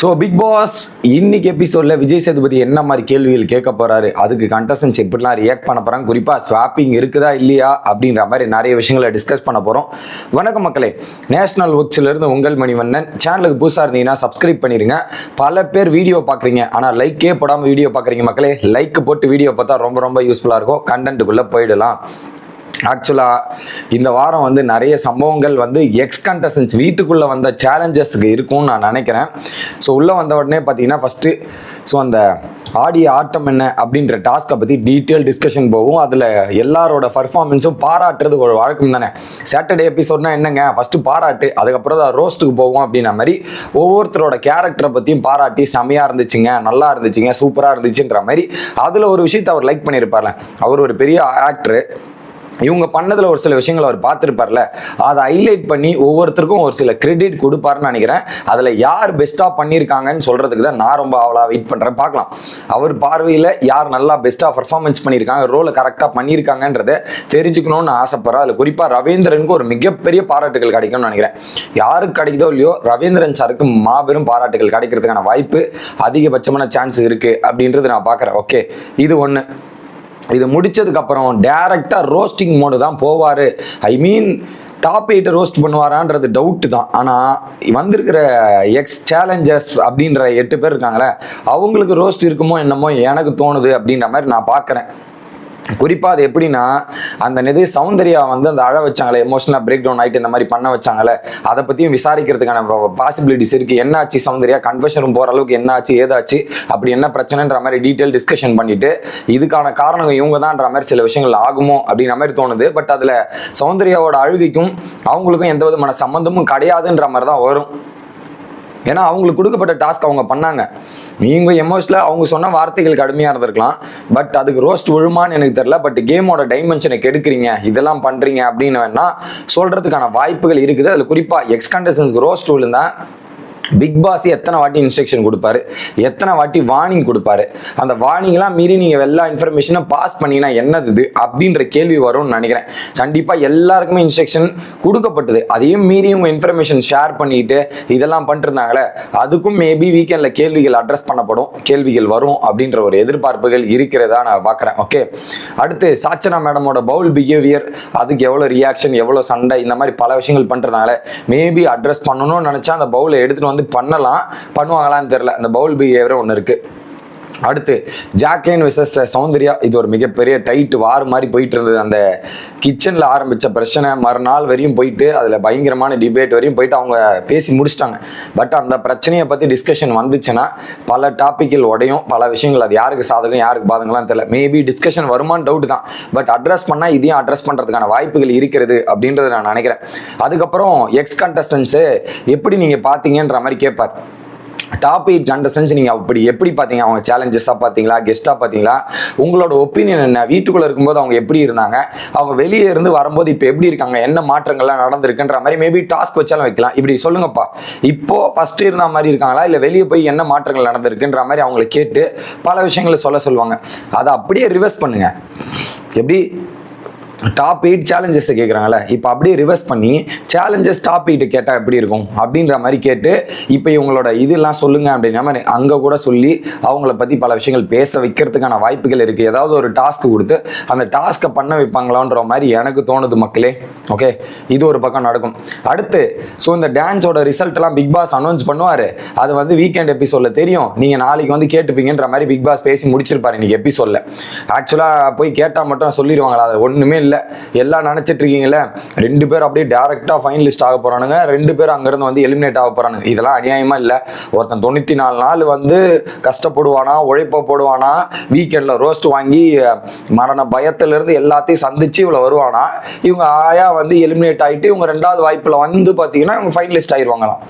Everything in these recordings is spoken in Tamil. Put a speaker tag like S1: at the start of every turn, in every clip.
S1: ஸோ பிக் பாஸ் இன்னைக்கு எபிசோட்ல விஜய் சேதுபதி என்ன மாதிரி கேள்விகள் கேட்க போறாரு? அதுக்கு கண்டஸ்டன்ஸ் எப்படிலாம் ரியாக்ட் பண்ண போறாங்க? குறிப்பா ஸ்வாப்பிங் இருக்குதா இல்லையா? அப்படின்ற மாதிரி நிறைய விஷயங்களை டிஸ்கஸ் பண்ண போறோம். வணக்கம் மக்களே. நேஷனல் ஒர்க்ஸ்லேருந்து உங்கள் மணிவண்ணன். சேனலுக்கு புதுசா இருந்தீங்கன்னா சப்ஸ்கிரைப் பண்ணிருங்க. பல பேர் வீடியோ பாக்குறீங்க ஆனா லைக்கே போடாம வீடியோ பாக்குறீங்க மக்களே. லைக் போட்டு வீடியோ பார்த்தா ரொம்ப ரொம்ப யூஸ்ஃபுல்லா இருக்கும். கண்டென்ட்டுக்குள்ள போயிடலாம். ஆக்சுவலாக இந்த வாரம் வந்து நிறைய சம்பவங்கள் வந்து எக்ஸ் கண்டஸ்டன்ஸ் வீட்டுக்குள்ளே வந்த சேலஞ்சஸ்க்கு இருக்கும்னு நான் நினைக்கிறேன். ஸோ உள்ளே வந்த உடனே பார்த்தீங்கன்னா ஃபஸ்ட்டு ஸோ அந்த ஆடிய ஆட்டம் என்ன அப்படின்ற டாஸ்க்கை பற்றி டீட்டெயில் டிஸ்கஷன் போகும். அதில் எல்லாரோட பர்ஃபார்மன்ஸும் பாராட்டுறது ஒரு வழக்கம் தானே. சாட்டர்டே எபிசோட்னா என்னங்க? ஃபஸ்ட்டு பாராட்டு அதுக்கப்புறம் தான் ரோஸ்ட்டுக்கு போவோம் அப்படின்ற மாதிரி ஒவ்வொருத்தரோட கேரக்டரை பற்றியும் பாராட்டி செமையாக இருந்துச்சுங்க நல்லா இருந்துச்சுங்க சூப்பராக இருந்துச்சுன்ற மாதிரி. அதில் ஒரு விஷயத்தை அவர் லைக் பண்ணியிருப்பார்ல. அவர் ஒரு பெரிய ஆக்டரு இவங்க பண்ணதில் ஒரு சில விஷயங்கள் அவர் பார்த்துருப்பார்ல. அதை ஹைலைட் பண்ணி ஒவ்வொருத்தருக்கும் ஒரு சில கிரெடிட் கொடுப்பாருன்னு நினைக்கிறேன். அதில் யார் பெஸ்ட்டாக பண்ணியிருக்காங்கன்னு சொல்கிறதுக்கு தான் நான் ரொம்ப அவளா வெயிட் பண்ணுறேன் பார்க்கலாம். அவர் பார்வையில் யார் நல்லா பெஸ்ட்டாக பர்ஃபார்மன்ஸ் பண்ணியிருக்காங்க ரோலை கரெக்டாக பண்ணியிருக்காங்கன்றதை தெரிஞ்சுக்கணும்னு ஆசைப்படுறேன். அதில் குறிப்பாக ரவீந்திரனுக்கு ஒரு மிகப்பெரிய பாராட்டுகள் கிடைக்கும்னு நினைக்கிறேன். யாருக்கு கிடைக்குதோ இல்லையோ ரவீந்திரன் சாருக்கு மாபெரும் பாராட்டுகள் கிடைக்கிறதுக்கான வாய்ப்பு அதிகபட்சமான சான்ஸ் இருக்குது அப்படின்றது நான் பார்க்குறேன். ஓகே இது ஒன்று இது முடிச்சதுக்கப்புறம் டேரெக்டாக ரோஸ்டிங் மோடு தான் போவார். ஐ மீன் டாப் எயிட்டை ரோஸ்ட் பண்ணுவாரான்றது டவுட்டு தான். ஆனால் வந்திருக்கிற எக்ஸ் சேலஞ்சர்ஸ் அப்படின்ற எட்டு பேர் இருக்காங்களே அவங்களுக்கு ரோஸ்ட் இருக்குமோ என்னமோ எனக்கு தோணுது அப்படின்ற மாதிரி நான் பார்க்குறேன். குறிப்பாக அது எப்படின்னா அந்த நிதி சௌந்தர்யா வந்து அந்த அழ வச்சாங்களே எமோஷனலாக பிரேக் டவுன் ஆகிட்டு இந்த மாதிரி பண்ண வச்சாங்களே அதை பற்றியும் விசாரிக்கிறதுக்கான பாசிபிலிட்டிஸ் இருக்குது என்னாச்சு சௌந்தர்யா? கன்வர்ஷன் ரூம் போகிற அளவுக்கு என்னாச்சு ஏதாச்சு? அப்படி என்ன பிரச்சனைன்ற மாதிரி டீட்டெயில் டிஸ்கஷன் பண்ணிட்டு இதுக்கான காரணம் இவங்க தான்ன்ற மாதிரி சில விஷயங்கள் ஆகுமோ அப்படின்ற மாதிரி தோணுது. பட் அதில் சௌந்தர்யாவோட அழுகைக்கும் அவங்களுக்கும் எந்த விதமான சம்மந்தமும் கிடையாதுன்ற மாதிரி தான் வரும். ஏன்னா அவங்களுக்கு கொடுக்கப்பட்ட டாஸ்க் அவங்க பண்ணாங்க. நீங்கள் எமோஷனில் அவங்க சொன்ன வார்த்தைகள் கடுமையாக இருந்திருக்கலாம். பட் அதுக்கு ரோஸ்ட் விழுமான்னு எனக்கு தெரியல. பட் கேமோட டைமென்ஷனை கெடுக்கிறீங்க. இதெல்லாம் பண்ணுறீங்க அப்படின்னு வேணா சொல்கிறதுக்கான வாய்ப்புகள் இருக்குது. அதில் குறிப்பாக எக்ஸ் கண்டஸ்டன்ஸ்க்கு ரோஸ்ட் விழுந்தா பிக் பாஸ் எத்தனை வாட்டி இன்ஸ்ட்ரக்ஷன் கொடுப்பாரு? எத்தனை வாட்டி வார்னிங் கொடுப்பாரு? அந்த வார்னிங்லாம் மீறி நீங்கள் எல்லா இன்ஃபர்மேஷனும் பாஸ் பண்ணினா என்னது இது? அப்படின்ற கேள்வி வரும்னு நினைக்கிறேன். கண்டிப்பாக எல்லாருக்குமே இன்ஸ்ட்ரக்ஷன் கொடுக்கப்பட்டது. அதையும் மீறி உங்கள் இன்ஃபர்மேஷன் ஷேர் பண்ணிட்டு இதெல்லாம் பண்ணிருந்தாங்களே அதுக்கும் மேபி வீக்கெண்டில் கேள்விகள் அட்ரஸ் பண்ணப்படும். கேள்விகள் வரும் அப்படின்ற ஒரு எதிர்பார்ப்புகள் இருக்கிறதா நான் பார்க்குறேன். ஓகே அடுத்து சாச்சனா மேடமோட பவுல் பிஹேவியர் அதுக்கு எவ்வளோ ரியாக்ஷன் எவ்வளோ சண்டை இந்த மாதிரி பல விஷயங்கள் பண்ணுறதுனால மேபி அட்ரஸ் பண்ணணும்னு நினச்சா அந்த பவுலை எடுத்துகிட்டு வந்து பண்ணலாம். பண்ணுவாங்களான்னு தெரில அந்த பவுல் பிஹேவியர் ஒன்று இருக்குது அடுத்து ஜாக்லின் விசஸ் சௌந்தர்யா. இது ஒரு மிகப்பெரிய டைட் வார் மாதிரி போயிட்டு இருந்தது. அந்த கிச்சனில் ஆரம்பித்த பிரச்சனை மறுநாள் வரையும் போயிட்டு அதில் பயங்கரமான டிபேட் வரையும் போயிட்டு அவங்க பேசி முடிச்சிட்டாங்க. பட் அந்த பிரச்சனையை பற்றி டிஸ்கஷன் வந்துச்சுன்னா பல டாப்பிக்கில் உடையும் பல விஷயங்கள் அது யாருக்கு சாதகம் யாருக்கு பாதகம்லாம் தெரியல. மேபி டிஸ்கஷன் வருமானு டவுட் தான். பட் அட்ரஸ் பண்ணால் இதையும் அட்ரஸ் பண்ணுறதுக்கான வாய்ப்புகள் இருக்கிறது அப்படின்றத நான் நினைக்கிறேன். அதுக்கப்புறம் எக்ஸ் கண்டஸ்டன்ஸு எப்படி நீங்கள் பார்த்தீங்கன்ற மாதிரி கேட்பார். டாப் எயிட் கண்டஸ்டன்ஸ் நீங்கள் அப்படி எப்படி பார்த்தீங்க அவங்க சேலஞ்சஸாக பார்த்தீங்களா கெஸ்ட்டாக பார்த்தீங்களா உங்களோட ஒப்பீனியன் என்ன? வீட்டுக்குள்ளே இருக்கும்போது அவங்க எப்படி இருந்தாங்க? அவங்க வெளியே இருந்து வரும்போது இப்போ எப்படி இருக்காங்க? என்ன மாற்றங்கள்லாம் நடந்திருக்குன்ற மாதிரி மேபி டாஸ்க் வச்சாலும் வைக்கலாம். இப்படி சொல்லுங்கப்பா. இப்போ ஃபஸ்ட்டு இருந்த மாதிரி இருக்காங்களா? இல்லை வெளியே போய் என்ன மாற்றங்கள் நடந்திருக்குன்ற மாதிரி அவங்கள கேட்டு பல விஷயங்களை சொல்ல சொல்லுவாங்க. அதை அப்படியே ரிவர்ஸ் பண்ணுங்க. எப்படி? டாப் எயிட் சேலஞ்சஸ் கேட்குறாங்கல்ல இப்போ அப்படியே ரிவர்ஸ் பண்ணி சேலஞ்சஸ் டாப் எயிட் கேட்டால் எப்படி இருக்கும்? அப்படின்ற மாதிரி கேட்டு இப்போ இவங்களோட இதெல்லாம் சொல்லுங்க அப்படின்ற மாதிரி அங்கே கூட சொல்லி அவங்கள பற்றி பல விஷயங்கள் பேச வைக்கிறதுக்கான வாய்ப்புகள் இருக்குது ஏதாவது ஒரு டாஸ்க் கொடுத்து அந்த டாஸ்க்கை பண்ண வைப்பாங்களான்ற மாதிரி எனக்கு தோணுது மக்களே. ஓகே இது ஒரு பக்கம் நடக்கும். அடுத்து ஸோ இந்த டான்ஸோட ரிசல்ட் எல்லாம் பிக் பாஸ் அனௌன்ஸ் பண்ணுவார். அது வந்து வீக்கெண்ட் எபிசோடில் தெரியும். நீங்கள் நாளைக்கு வந்து கேட்டுப்பீங்கன்ற மாதிரி பிக் பாஸ் பேசி முடிச்சிருப்பாரு. இன்னைக்கு எபிசோடில் ஆக்சுவலாக போய் கேட்டால் மட்டும் சொல்லிடுவாங்களா? அது ஒன்றுமே இல்லை. இல்லை. எல்லாம் நினச்சிட்டு இருக்கீங்களே ரெண்டு பேர் அப்படியே டேரெக்டாக ஃபைனலிஸ்ட் ஆக போகிறானுங்க ரெண்டு பேர் அங்கேருந்து வந்து எலிமினேட் ஆக போகிறானுங்க இதெல்லாம் அநியாயமாக இல்லை. ஒருத்தன் தொண்ணூற்றி நாலு நாள் வந்து கஷ்டப்படுவானா உழைப்ப போடுவானா வீக்கெண்டில் ரோஸ்ட் வாங்கி மரண பயத்திலிருந்து எல்லாத்தையும் சந்திச்சு இவ்வளோ வருவானா. இவங்க ஆயா வந்து எலிமினேட் ஆகிட்டு இவங்க ரெண்டாவது வாய்ப்பில் வந்து பார்த்தீங்கன்னா இவங்க ஃபைனலிஸ்ட் ஆயிடுவாங்களாம்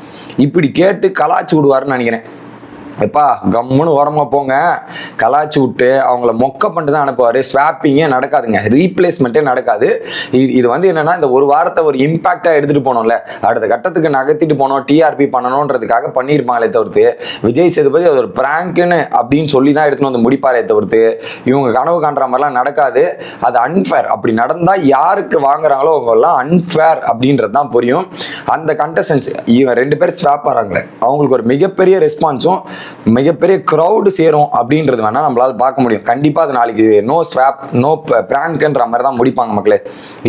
S1: இப்படி கேட்டு கலாச்சி விடுவாருன்னு நினைக்கிறேன். எப்பா கம்முன்னு ஓரமா போங்க. கலாச்சி விட்டு அவங்கள மொக்க பண்ணிட்டு தான் அனுப்புவார். ஸ்வாப்பிங்கே நடக்காதுங்க. ரீப்ளேஸ்மெண்ட்டே நடக்காது. இது வந்து என்னன்னா இந்த ஒரு வாரத்தை ஒரு இம்பாக்டா எடுத்துட்டு போனோம்ல. அடுத்த கட்டத்துக்கு நகர்த்திட்டு போனோம். டிஆர்பி பண்ணணுன்றதுக்காக பண்ணியிருப்பாங்களே தவிர்த்து விஜய் சேதுபதி அது ஒரு பிராங்க்னு அப்படின்னு சொல்லி தான் எடுத்துன்னு வந்து முடிப்பாரே தவிர்த்து இவங்க கனவு காண்ற மாதிரிலாம் நடக்காது. அது அன்ஃபேர் அப்படி நடந்தா யாருக்கு வாங்குறாங்களோ அவங்கெல்லாம் அன்ஃபேர் அப்படின்றது தான் புரியும். அந்த கண்டஸ்டன்ஸ் இவன் ரெண்டு பேர் ஸ்வாப் ஆறாங்களே. அவங்களுக்கு ஒரு மிகப்பெரிய ரெஸ்பான்ஸும் மிகப்பெரிய க்ரௌடு சேரும் அப்படின்றது வேணால் நம்மளால பார்க்க முடியும். கண்டிப்பாக அது நாளைக்கு நோ ஸ்வாப் நோ பிராங்க்ன்ற மாதிரி தான் முடிப்பாங்க மக்களே.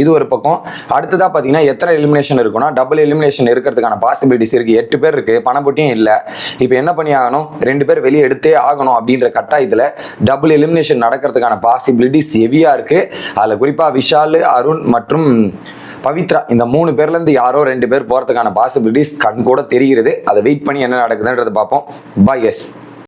S1: இது ஒரு பக்கம். அடுத்ததா பார்த்தீங்கன்னா எத்தனை எலிமினேஷன் இருக்குன்னா டபுள் எலிமினேஷன் இருக்கிறதுக்கான பாசிபிலிட்டிஸ் இருக்கு. எட்டு பேர் இருக்குது பணப்பட்டியும் இல்லை. இப்போ என்ன பண்ணி ஆகணும்? ரெண்டு பேர் வெளியே எடுத்தே ஆகணும் அப்படின்ற கட்டாயத்தில் டபுள் எலிமினேஷன் நடக்கிறதுக்கான பாசிபிலிட்டிஸ் ஹெவியா இருக்கு. அதில் குறிப்பாக விஷால் அருண் மற்றும் பவித்ரா இந்த மூணு பேர்ல இருந்து யாரோ ரெண்டு பேர் போறதுக்கான பாசிபிலிட்டிஸ் கண் கூட தெரிகிறது. அதை வெயிட் பண்ணி என்ன நடக்குதுன்றது பார்ப்போம். By S